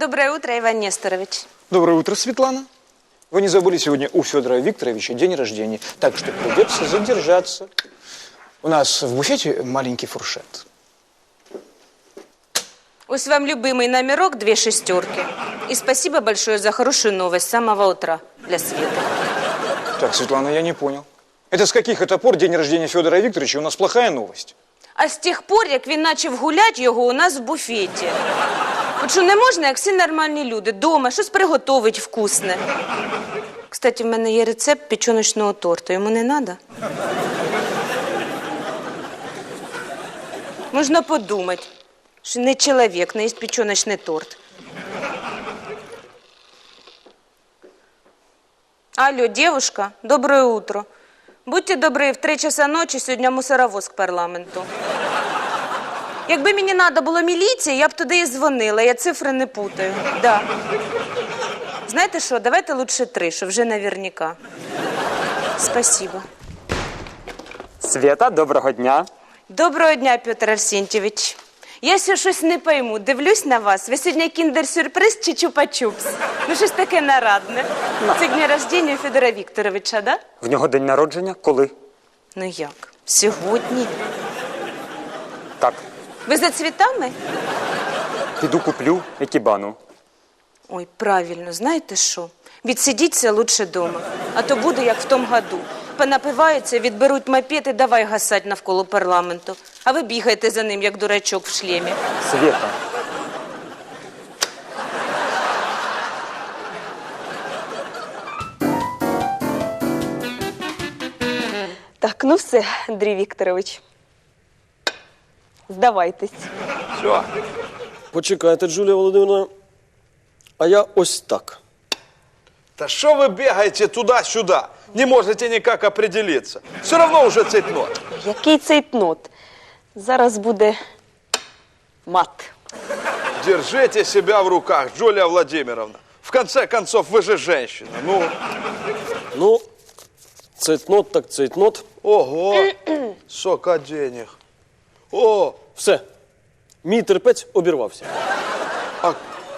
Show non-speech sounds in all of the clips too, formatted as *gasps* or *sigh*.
Доброе утро, Иван Несторович. Доброе утро, Светлана. Вы не забыли, сегодня у Федора Викторовича день рождения, так что придется задержаться. У нас в буфете маленький фуршет. Ось вам любимый номерок, две шестерки. И спасибо большое за хорошую новость с самого утра для Светы. Так, Светлана, я не понял. Это с каких это пор день рождения Федора Викторовича у нас плохая новость? А з тих пор, як він почав гуляти його у нас в буфеті. От що не можна, як всі нормальні люди, дома щось приготовить вкусне. Кстати, в мене є рецепт печоночного торту. Йому не треба? Можна подумати, що не чоловік, не їсть печоночний торт. Алло, девушка, доброе утро. Будьте добрі, в три часа ночі сьогодні мусоровоз к парламенту. Якби мені треба було міліції, я б туди і дзвонила, я цифри не путаю. Да. Знаєте що, давайте лучше три, що вже наверняка. Спасибо. Свята, доброго дня. Доброго дня, Петр Арсентьевич. Я ще щось не пойму. Дивлюсь на вас. Ви сьогодні кіндер-сюрприз чи чупа-чупс? Ну, щось таке нарадне. Це день рождения Федора Вікторовича, да? В нього день народження? Коли? Ну як? Сьогодні. Так, Ви за цвітами? піду куплю екібану. Ой, правильно, знаєте що? Відсидіться лучше дома, а то буде як в тому году. Понапиваються, відберуть мопед і давай гасать навколо парламенту. А ви бігаєте за ним, як дурачок в шлемі. Свята. Так, ну все, Андрій Вікторович. Здавайтесь. Все. Почекайте, Джулія Володимирівна. А я ось так. Да что вы бегаете туда-сюда? Не можете никак определиться. Все равно уже цейтнот. Який цейтнот? Зараз буде мат. Держите себя в руках, Джулия Владимировна. В конце концов, вы же женщина. Ну, Ну, цейтнот так цейтнот. ого, сколько денег. О, Все. Мій терпець обірвався. а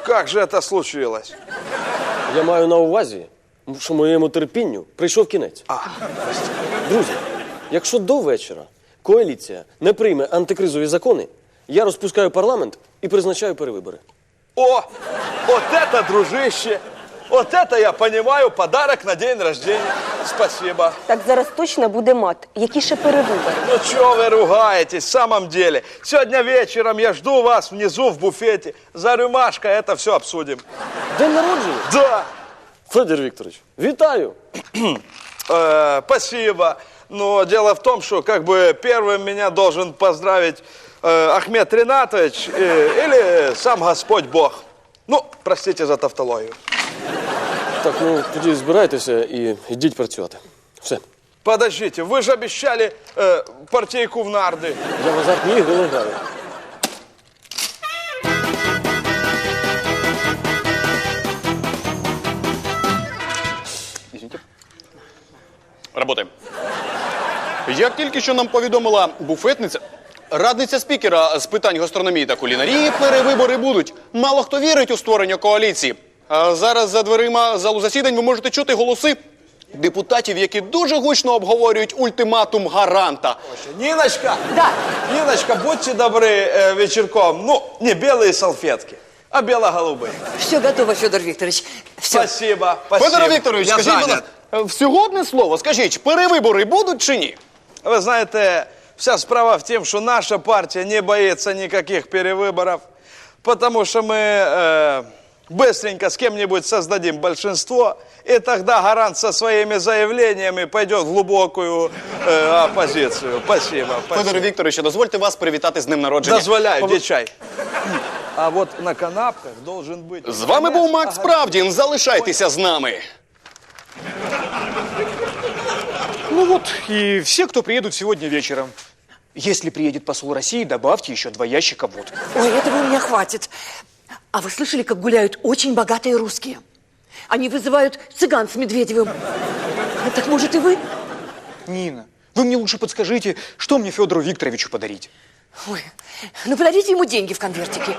как же это случилось? Я маю на увазі, що моєму терпінню прийшов кінець. А, Друзі, якщо до вечора коаліція не прийме антикризові закони, я розпускаю парламент і призначаю перевибори. о, вот это, дружище, вот это я понимаю подарок на день рождения. Спасибо. Так зараз точно буде мат. Які ще перевибори? Ну чего вы ругаетесь, в самом деле? Сегодня вечером я жду вас внизу в буфете. За рюмашкой это все обсудим. День народження? Да, Федір Вікторович, вітаю! э, спасибо. Но дело в том, что как бы первым меня должен поздравить э, Ахмед Ринатович э, или сам Господь Бог. Ну, простите за тавтологию. Так, ну тоді збирайтеся і йдіть працювати. Все. Подождите, вы же обещали э, партийку в нарды. Я в азартні ігри не граю. Работаємо. Як тільки що нам повідомила буфетниця, радниця спікера з питань гастрономії та кулінарії, перевибори будуть. Мало хто вірить у створення коаліції. А зараз за дверима залу засідань ви можете чути голоси депутатів, які дуже гучно обговорюють ультиматум гаранта. Ниночка! Да. Ниночка, будьте добры э, вечерком. Ну, не белые салфетки, а бело-голубые. Все готово, Федор Викторович. Все. Спасибо, спасибо. Федоре Вікторович, Я скажіть, будь занят. ласка, всього одне слово. Скажіть, перевибори будуть чи ні? Вы знаете, вся справа в том, что наша партия не боится никаких перевыборов, потому что мы э, быстренько с кем-нибудь создадим большинство, и тогда Гарант со своими заявлениями пойдет в глубокую э, оппозицию. Спасибо. Федоре спасибо. Вікторовичу, дозвольте вас привітати з днем народження. Дозволяю, где чай? А вот на канапках должен быть... З вами був Макс Правдін. Залишайтеся з нами. Ну вот, и все, кто приедут сегодня вечером. Если приедет посол России, добавьте еще два ящика водки. Ой, этого у меня хватит. А вы слышали, как гуляют очень богатые русские? Они вызывают цыган с Медведевым. А Так может и вы? Нина, вы мне лучше подскажите, что мне Федору Викторовичу подарить? Ой, ну подадите ему деньги в конвертике,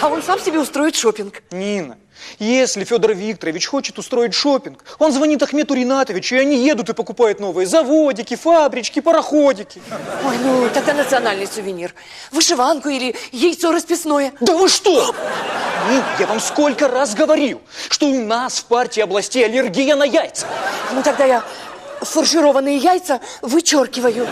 а он сам себе устроит шопинг. Нина, если Федор Викторович хочет устроить шопинг, он звонит Ахмету Ринатовичу, и они едут и покупают новые заводики, фабрички, пароходики. Ой, ну тогда национальный сувенир. Вышиванку или яйцо расписное. Да вы что? Нина, я вам сколько раз говорил, что у нас в партии областей аллергия на яйца. Ну тогда я фаршированные яйца вычеркиваю.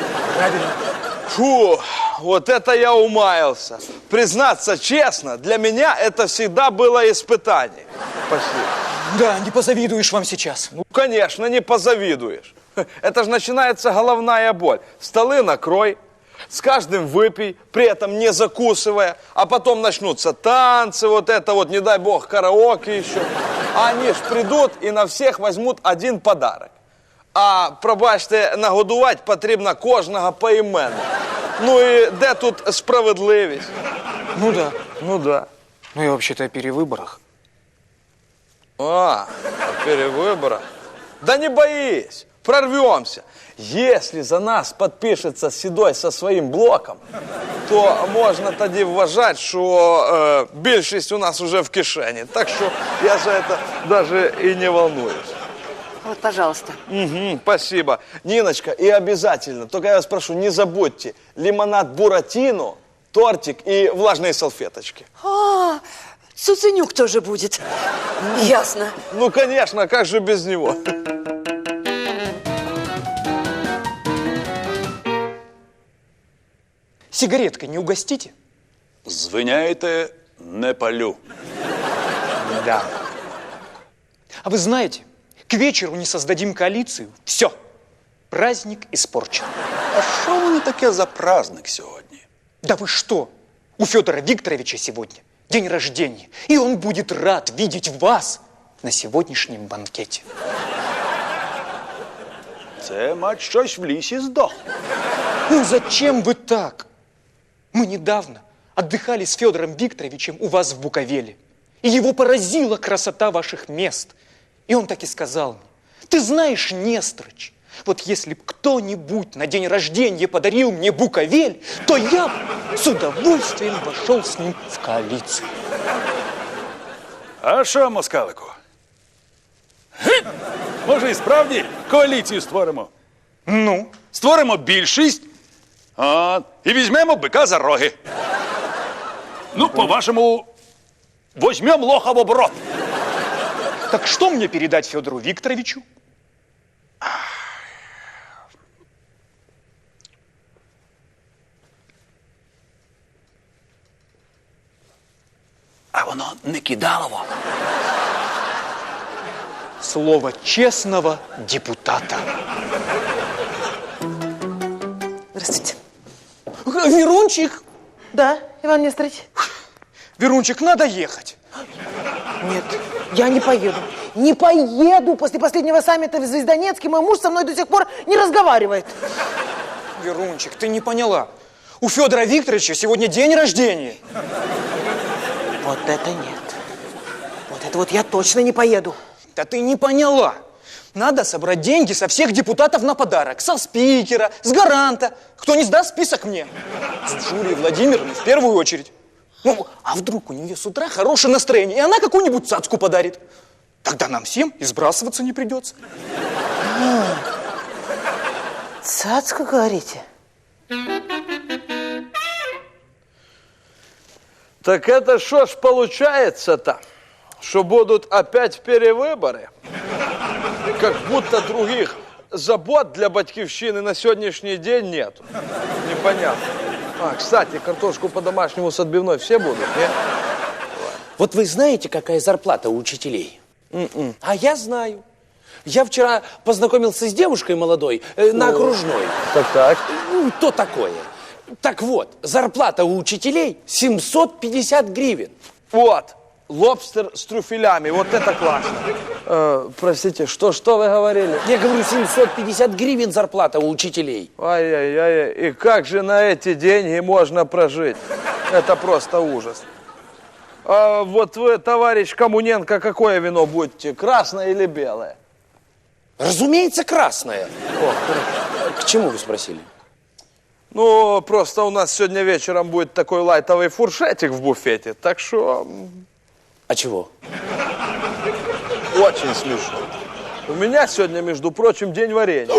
Фу, вот это я умаялся. Признаться честно, для меня это всегда было испытание. Спасибо. Да, не позавидуешь вам сейчас. Ну, конечно, не позавидуешь. *laughs* Это же начинается головная боль. Столы накрой, с каждым выпей, при этом не закусывая, а потом начнутся танцы, вот это вот, не дай бог, караоке еще. А они ж придут и на всех возьмут один подарок. А, пробачте, нагодувати потрібно кожного поіменно. Ну і де тут справедливість? Ну да. Ну да. Ну и вообще-то о перевыборах. А, о перевыборах. Да не боись, прорвемся. Если за нас подпишется Седой со своим блоком, то можна тоді вважати, що е, більшість у нас уже в кишені. Так що я за это даже и не волнуюсь. Вот, пожалуйста. Мгм, спасибо. Ниночка, и обязательно, только я вас прошу, не забудьте, лимонад Буратино, тортик и влажные салфеточки. А, Цуценюк тоже будет. Ясно. Ну, конечно, как же без него? Сигареткой не угостите? Звиняйте, не палю. Да. А вы знаете, к вечеру не создадим коалицию. Все. Праздник испорчен. А що воно таке за праздник сьогодні? Да вы что? У Федора Викторовича сегодня день рождения. И он будет рад видеть вас на сегодняшнем банкете. Це, мать, щось в лісі здох. Ну зачем вы так? Мы недавно отдыхали с Федором Викторовичем у вас в Буковеле. И его поразила красота ваших мест. И он так и сказал мне, ты знаешь, Нестрыч, вот если б кто-нибудь на день рождения подарил мне Буковель, то я б с удовольствием вошел с ним в коалицию. А що, москалику? Ге? Може, і справді коаліцію створимо? Ну, Створимо більшість а, і візьмемо бика за роги. Ну, по-вашому, возьмем лоха в оборот. так что мне передать Федору Викторовичу? А воно не кидалово. Слово честного депутата. Здравствуйте. Верунчик, Да, Иван Несторович? Верунчик, надо ехать. Нет, я не поеду. Не поеду. После последнего саммита в Звездонецке мой муж со мной до сих пор не разговаривает. Верунчик, ты не поняла. У Федора Викторовича сегодня день рождения. Вот это нет. Вот это вот я точно не поеду. Да ты не поняла. Надо собрать деньги со всех депутатов на подарок. Со спикера, с гаранта. Кто не сдаст список мне. С Джулией Владимировной в первую очередь. Ну, а вдруг у нее с утра хорошее настроение, и она какую-нибудь цацку подарит? Тогда нам всем и сбрасываться не придется. Цацку, говорите? Так это что ж получается-то? Что будут опять перевыборы? Как будто других забот для батьківщины на сегодняшний день нет. Непонятно. А, кстати, картошку по-домашнему с отбивной все будут, не? Вот вы знаете, какая зарплата у учителей? А я знаю. Я вчера познакомился с девушкой молодой э, на окружной. Так, так. Ну, то такое. Так вот, зарплата у учителей 750 гривен. Вот, лобстер с трюфелями, вот это классно. Э, простите, что, что вы говорили? Я говорю, 750 гривен зарплата у учителей. Ай-яй-яй, и как же на эти деньги можно прожить? Это просто ужас. А вот вы, товарищ Коммуненко, какое вино будете, красное или белое? Разумеется, красная. К чему вы спросили? Ну, просто у нас сегодня вечером будет такой лайтовый фуршетик в буфете, так что А чего? очень смешно. У меня сегодня, между прочим, день варенья.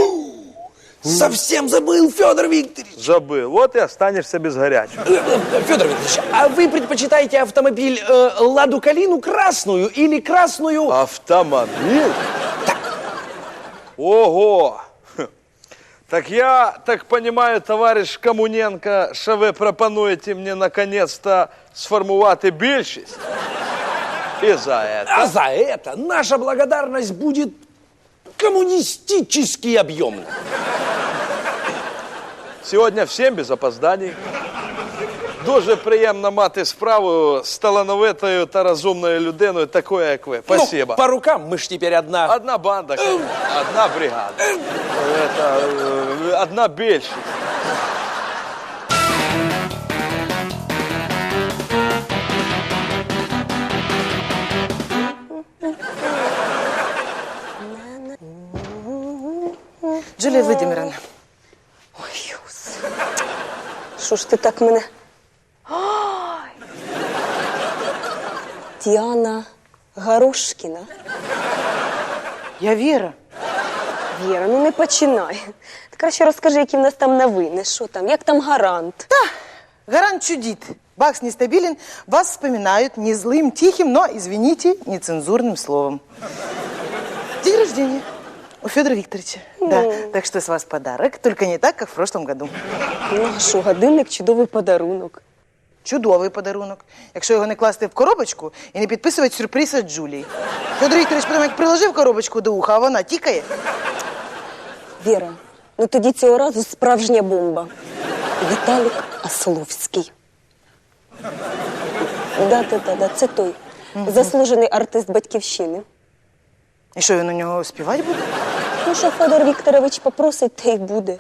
*gasps* Совсем забыл, Федор Викторович. Забыл. Вот и останешься без горячего. Федор Викторович, а вы предпочитаете автомобиль э, Ладу Калину красную или красную... Автомобиль? Ого! Хм. *laughs* Так я так понимаю, товариш Комуненко, що ви пропонуєте мені наконец-то сформувати більшість? І за это. А за это наша благодарность будет коммунистически объемна. Сьогодні всім без опозданий. Дуже приємно мати справу з талановитою та розумною людиною, такою, як ви. Спасибо. Ну, по рукам мы ж теперь одна. Одна банда, конечно. одна бригада. Это, э, одна більшість. Джулія Владимировна, Ой, Юс. Що ж ти так мене? Ой! Діана Гарушкіна. я Віра. Віра, ну не починай. Ти краще розкажи, які в нас там новини. Що там, як там гарант? Гарант чудит. Бакс нестабилен, вас вспоминают не злым, тихим, но, извините, нецензурным словом. День рождения У Федора Викторовича. Да, так что с вас подарок, только не так, как в прошлом году. Ну, а що, годинник чудовий подарунок. Чудовий подарунок, якщо його не класти в коробочку і не підписувати сюрприз від Джулії. Федор Вікторович потім як приложив коробочку до уха, а вона тікає. Віра, ну тоді цього разу справжня бомба. Віталік Асловський. Да, да, да, да, це той. Заслужений артист батьківщини. І що він у нього співати буде? Що Федор Вікторович попросить, те й буде.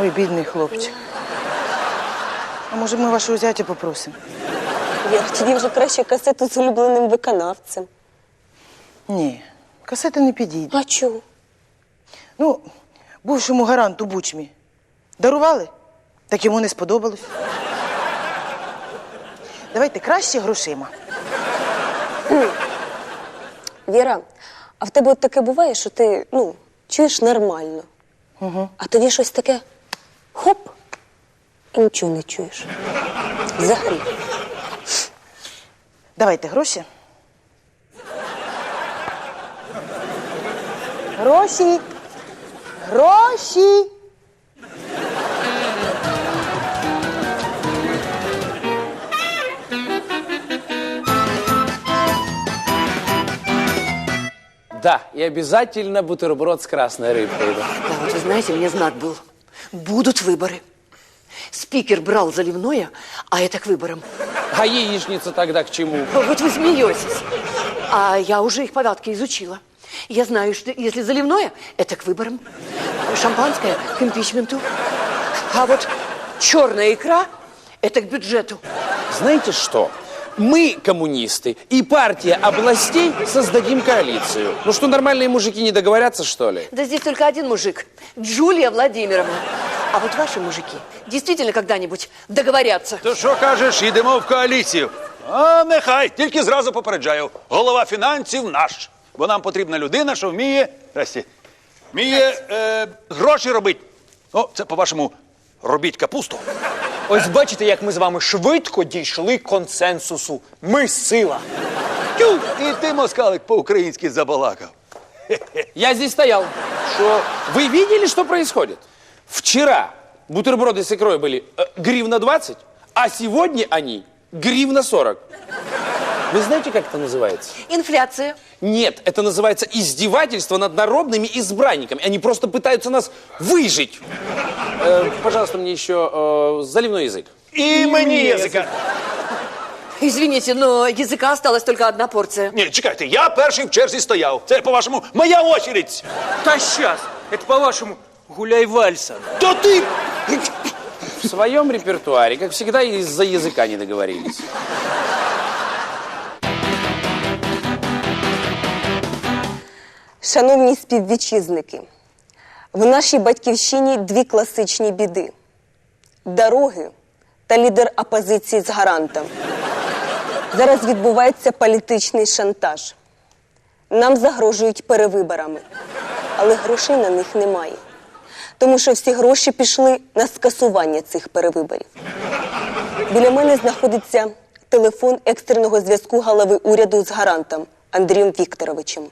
Ой, бідний хлопчик. А може ми вашого зятя попросимо? Віра, тоді вже краще касету з улюбленим виконавцем. Ні, касети не підійде. А чого? Ну, бувшому гаранту Бучмі. Дарували? Так йому не сподобалось. Давайте краще грошима. Віра, а в тебе от таке буває, що ти ну, чуєш нормально. Угу. А тоді щось таке хоп, і нічого не чуєш. Взагалі. Давайте гроші. Гроші. Гроші. Да, и обязательно бутерброд с красной рыбкой. да. Да, вот вы знаете, мне знак был. Будут выборы. Спикер брал заливное, а это к выборам. А яичница тогда к чему? Вот вы смеетесь. А я уже их повадки изучила. Я знаю, что если заливное, это к выборам. Шампанское к импичменту. А вот черная икра, это к бюджету. Знаете что? Мы, коммунисты, и партия областей создадим коалицию. Ну что, нормальные мужики не договорятся, что ли? Да здесь только один мужик. Джулия Владимировна. А вот ваши мужики действительно когда-нибудь договорятся. То що кажеш, йдемо в коаліцію? А нехай, тільки зразу попереджаю. Голова фінансів наш. Бо нам потрібна людина, що вміє, здрасте, вміє е, гроші робити. О, це по-вашому робіть капусту. Ось бачите, як ми з вами швидко дійшли консенсусу. Ми сила. Тю, і ти, москалик, по-українськи забалакав. Я здесь стоял. Что? Вы видели, что происходит? Вчера бутерброды с икрой были э, гривна 20, а сегодня они гривна 40. Вы знаете, как это называется? Инфляция. Нет, это называется издевательство над народными избранниками. Они просто пытаются нас выжить. Э, пожалуйста, мне еще э, заливной язык. І мені язика. Извините, но языка осталась только одна порция. Ні, чекайте, я перший в черзі стояв. Це, по-вашому, моя очередь. Та щас, це по-вашому гуляй вальса. То ти В своем репертуаре, как всегда, из-за языка не договорились. Шановні співвітчизники, в нашій батьківщині дві класичні біди: дороги та лідер опозиції з гарантом. Зараз відбувається політичний шантаж. Нам загрожують перевиборами, але грошей на них немає. Тому що всі гроші пішли на скасування цих перевиборів. Біля мене знаходиться телефон екстреного зв'язку голови уряду з гарантом Андрієм Вікторовичем.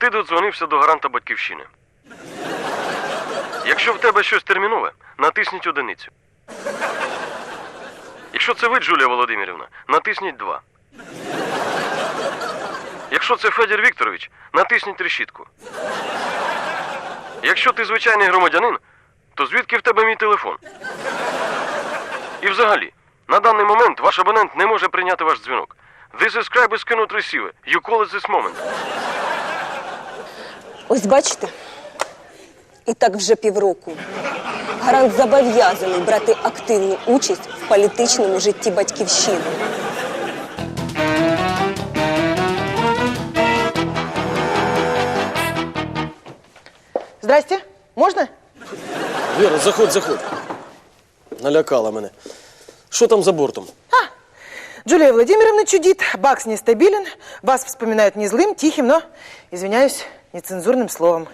Ти додзвонився до гаранта батьківщини. Якщо в тебе щось термінове, натисніть одиницю. Якщо це ви, Джулія Володимирівна, натисніть 2. Якщо це Федір Вікторович, натисніть решітку. Якщо ти звичайний громадянин, то звідки в тебе мій телефон? І взагалі, на даний момент ваш абонент не може прийняти ваш дзвінок. This subscriber cannot receive. You call at this moment. Ось бачите? І так вже півроку. Гарант зобов'язаний брати активну участь в політичному житті батьківщини. Здрасте. Можно? Віра, заходь, заходь. Налякала мене. Що там за бортом? Джулия Владимировна чудит, Бакс нестабилен, вас вспоминают не злым, тихим, но, извиняюсь, нецензурным словом.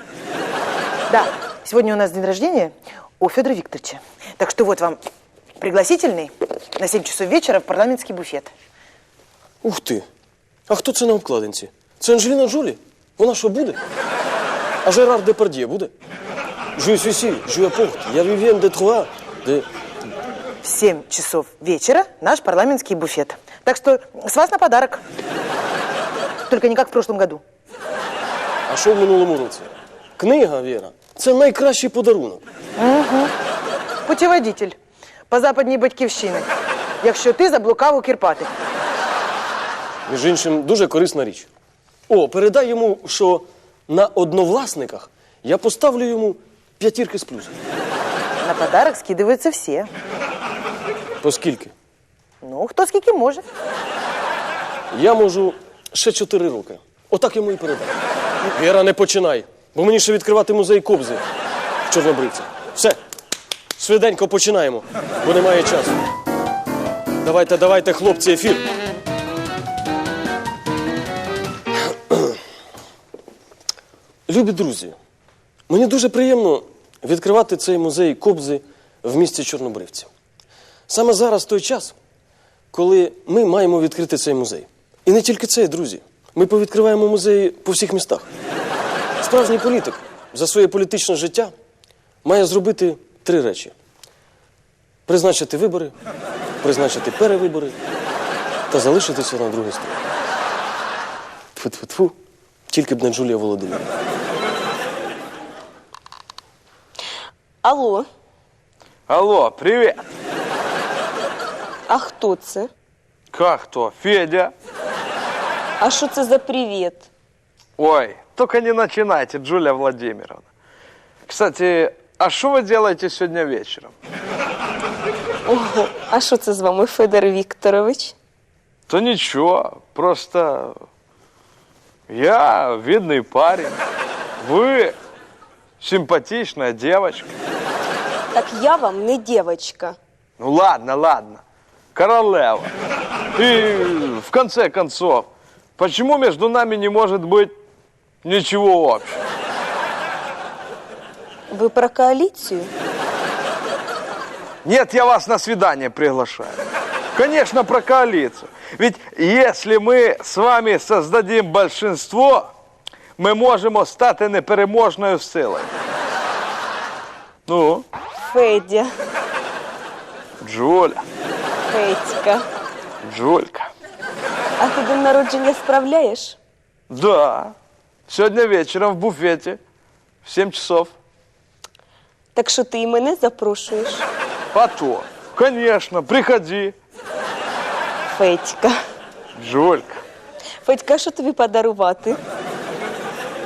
Да, сегодня у нас день рождения у Федора Викторовича. Так что вот вам пригласительный на 7 часов вечера в парламентский буфет. Ух ти. А хто це на обкладинці? Це Анджеліна Джолі? Вона що буде? А Жерар Депардьє буде? Je suis ici, je apporte, я Вивен де Труа, де... В 7 часов вечера наш парламентский буфет. Так что с вас на подарок. Только не как в прошлом году. А що в минулому році? Книга, Віра, це найкращий подарунок. Путеводитель по западній батьківщини. Якщо ти заблукав у Кірпати. Між іншим, дуже корисна річ. О, передай йому, що на одновласниках я поставлю йому п'ятірки з плюсом. На подарок скидываются все. То скільки? Ну, хто скільки може. Я можу ще чотири роки. Отак йому і передай. Віра, не починай, бо мені ще відкривати музей Кобзи в Чорнобривці. Все, швиденько починаємо, бо немає часу. Давайте, давайте, хлопці, ефір. Любі друзі, мені дуже приємно відкривати цей музей Кобзи в місті Чорнобривці. Саме зараз той час, коли ми маємо відкрити цей музей. І не тільки це, друзі. Ми повідкриваємо музеї по всіх містах. Справжній політик за своє політичне життя має зробити три речі: призначити вибори, призначити перевибори та залишитися на другий стороні. Тфу-тфу-тфу, тільки б не Джулія Володимирівна. Алло, Алло, привет. а хто це? Как кто? Федя? А що це за привіт? Ой, только не начинайте, Джулия Владимировна. Кстати, а что вы делаете сегодня вечером? Ого, а що це з вами, Федор Вікторович? Да ничего, просто я видный парень, вы симпатичная девочка. Так я вам не дівчинка. Ну ладно, ладно, королева. И в конце концов, почему между нами не может быть ничего общего? Ви про коаліцію? Нет, я вас на свидание приглашаю. Конечно, про коалицию. Ведь если мы с вами создадим большинство, ми можемо стати непереможною силою. Ну, Федя, Джуля, Федька. Джулька. А ти день народження справляєш? Да. Сегодня вечером в буфете в 7 часов. Так що ти і мене запрошуєш? Потом. Конечно, приходи. Федька. Джулька. Федька, а що тобі подарувати?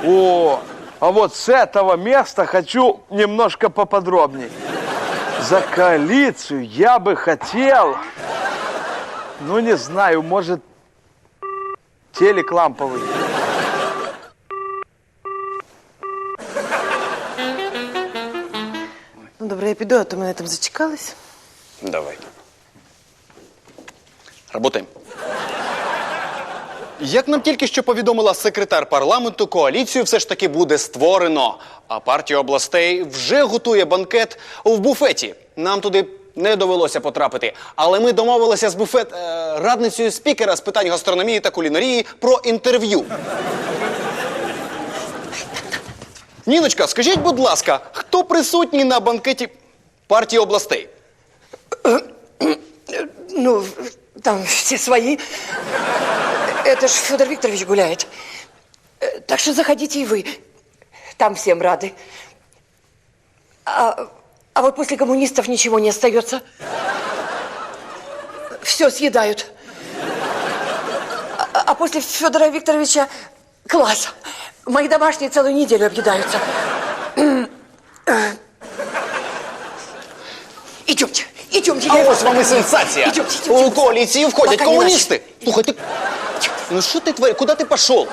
О, а вот с этого места хочу немножко поподробней. За коалицию я бы хотел, ну не знаю, может, Телек ламповый. Ну, добре, я піду, а то мене там зачекались. Давай. Работаємо. Як нам тільки що повідомила секретар парламенту, коаліцію все ж таки буде створено. А партія областей вже готує банкет в буфеті. Нам туди не довелося потрапити. Але ми домовилися з буфет е, радницею спікера з питань гастрономії та кулінарії про інтерв'ю. Ніночка, скажіть, будь ласка, хто присутній на банкеті партії областей? Ну, там все свои. Это ж Федор Викторович гуляет. Э, Так что заходите и вы. Там всем рады. А, а вот после коммунистов ничего не остается. Все съедают. А, а после Федора Викторовича класс. Мои домашние целую неделю объедаются. Идемте, идемте. А я ось вас вам і накормлю. сенсація. Идемте, идемте. У коаліції входять Пока не комуністи. Слухай, ти... Ну що ти твориш? Куди ти пішов?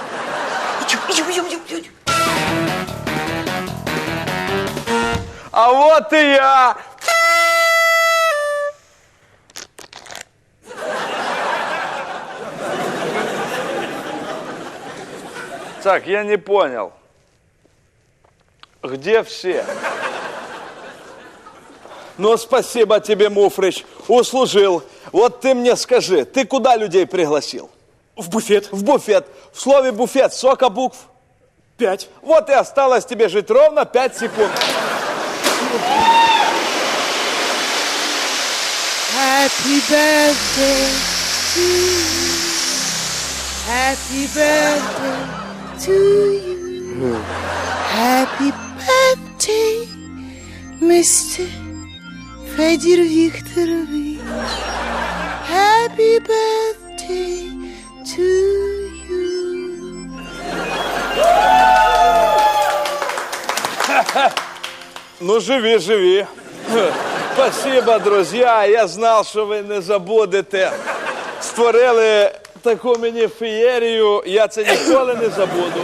Идем, идем, идем, идем, идем. А вот и я! Так, я не понял. Где все? Ну, спасибо тебе, Муфрич, услужил. Вот ты мне скажи, ты куда людей пригласил? В буфет. В буфет. В слове буфет сколько букв? Пять. Вот и осталось тебе жить ровно пять секунд. Happy birthday to you. Happy birthday to you. Happy birthday, Mr. Федір Вікторович. Happy birthday to you. Ну, живи, живи. Спасибо, друзья. Я знав, що ви не забудете. Створили таку мені феєрію. Я це ніколи не забуду.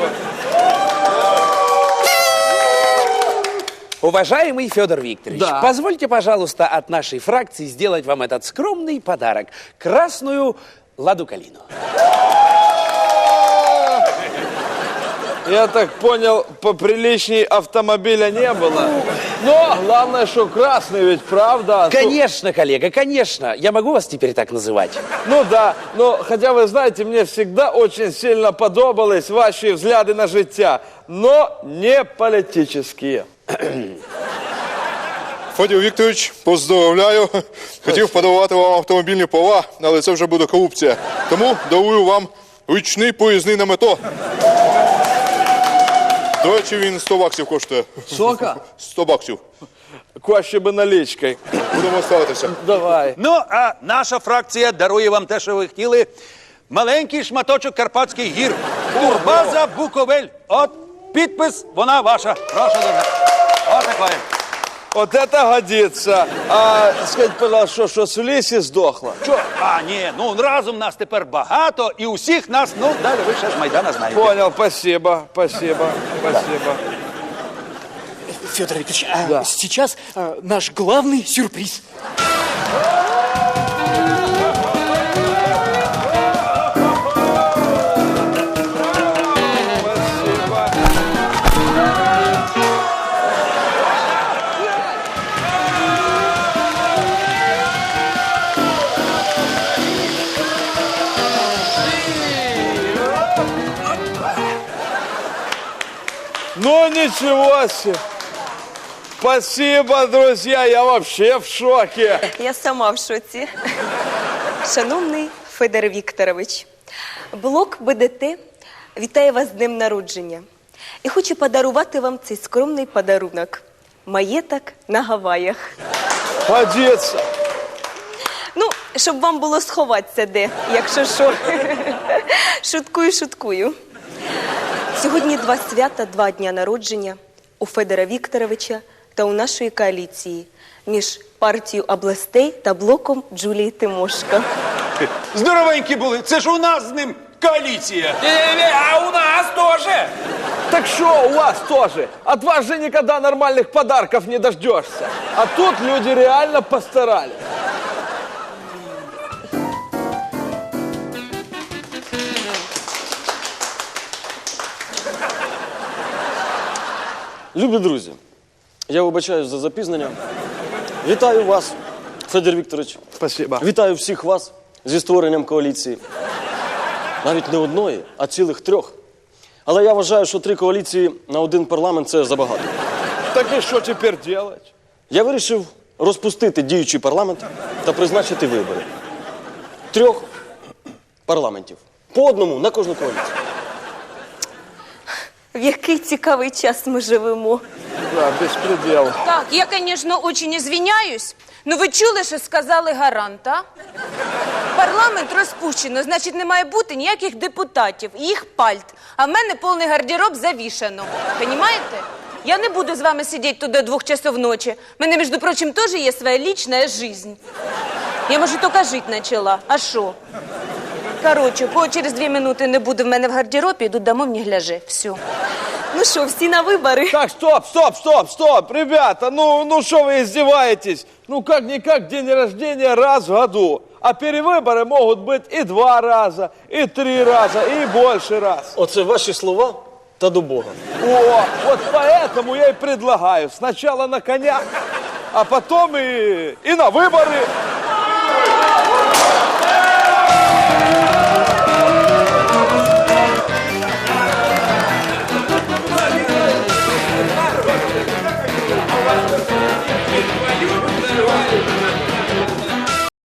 Уважаемый Федор Викторович, Да. позвольте, пожалуйста, от нашей фракции сделать вам этот скромный подарок. Красную ладу Я так понял, поприличней автомобиля не было. Но главное, что красный ведь, правда? Конечно, коллега, конечно. Я могу вас теперь так называть? Ну да, но хотя вы знаете, мне всегда очень сильно подобались ваши взгляды на життя, но не политические. Федір Вікторович, поздоровляю. Хотів подарувати вам автомобільні права, але це вже буде корупція. Тому дарую вам річний поїзний на мето. До речі, він 100 баксів коштує. Сока? *laughs* 100 баксів. Краще би налічкою. Будемо ставитися. Давай. Ну, а наша фракція дарує вам те, що ви хотіли. Маленький шматочок Карпатських гір. Турбаза Буковель. От підпис, вона ваша. Прошу дуже. От такое. Вот это годится. А скажіть, пожалуйста, що, щось в лісі здохло? Що? А, ні, ну разом нас тепер багато, і усіх нас, ну, далі ви ще з Майдана знаєте. Понял, спасибо, спасибо, спасибо. Федор Викторович, а сейчас а, наш главный сюрприз. Ничего себе. Спасибо, друзья, я вообще в шоке. Я сама в шоці. Шановний Федор Вікторович, блок БДТ вітає вас з днем народження і хочу подарувати вам цей скромний подарунок. Маєток на Гаваях. Годится. Ну, щоб вам було сховатися де, якщо що. Шуткую, шуткую. Сьогодні два свята, два дня народження у Федора Вікторовича та у нашої коаліції між партією областей та блоком Джулії Тимошко. Здоровенькі були. Це ж у нас з ним коаліція. А у нас тоже. Так что у вас тоже? От вас же никогда нормальных подарков не дождешься. А тут люди реально постарались. Любі друзі, я вибачаюсь за запізнення. Вітаю вас, Федір Вікторович. Спасибо. Вітаю всіх вас зі створенням коаліції. Навіть не одної, а цілих трьох. Але я вважаю, що три коаліції на один парламент це забагато. Так и что теперь делать? Я вирішив розпустити діючий парламент та призначити вибори. Трьох парламентів. По одному на кожну коаліцію. В який цікавий час ми живемо. Да, беспредел. Так, я, звісно, очень извиняюсь, но ви чули, що сказали гарант, а? Парламент розпущено, значить, не має бути ніяких депутатів, їх пальт. А в мене повний гардероб завішано. Понимаєте? Я не буду з вами сидіти тут до двох часов ночі. У мене, між прочим, теж є своя лічна жизнь. Я, може, тільки жити почала. А що? Короче, кого через дві минути не буде в мене в гардеробі, йду домой, не гляжи. Все. Ну що, всі на вибори? Так, стоп, стоп, стоп, стоп, ребята, ну, ну что вы издеваетесь? Ну, как-никак день рождения раз в году. А перевыборы могут быть и два раза, и три раза, и больше раз. Оце ваші слова та до Бога. О, вот поэтому я и предлагаю сначала на коня, а потом и, и на выборы.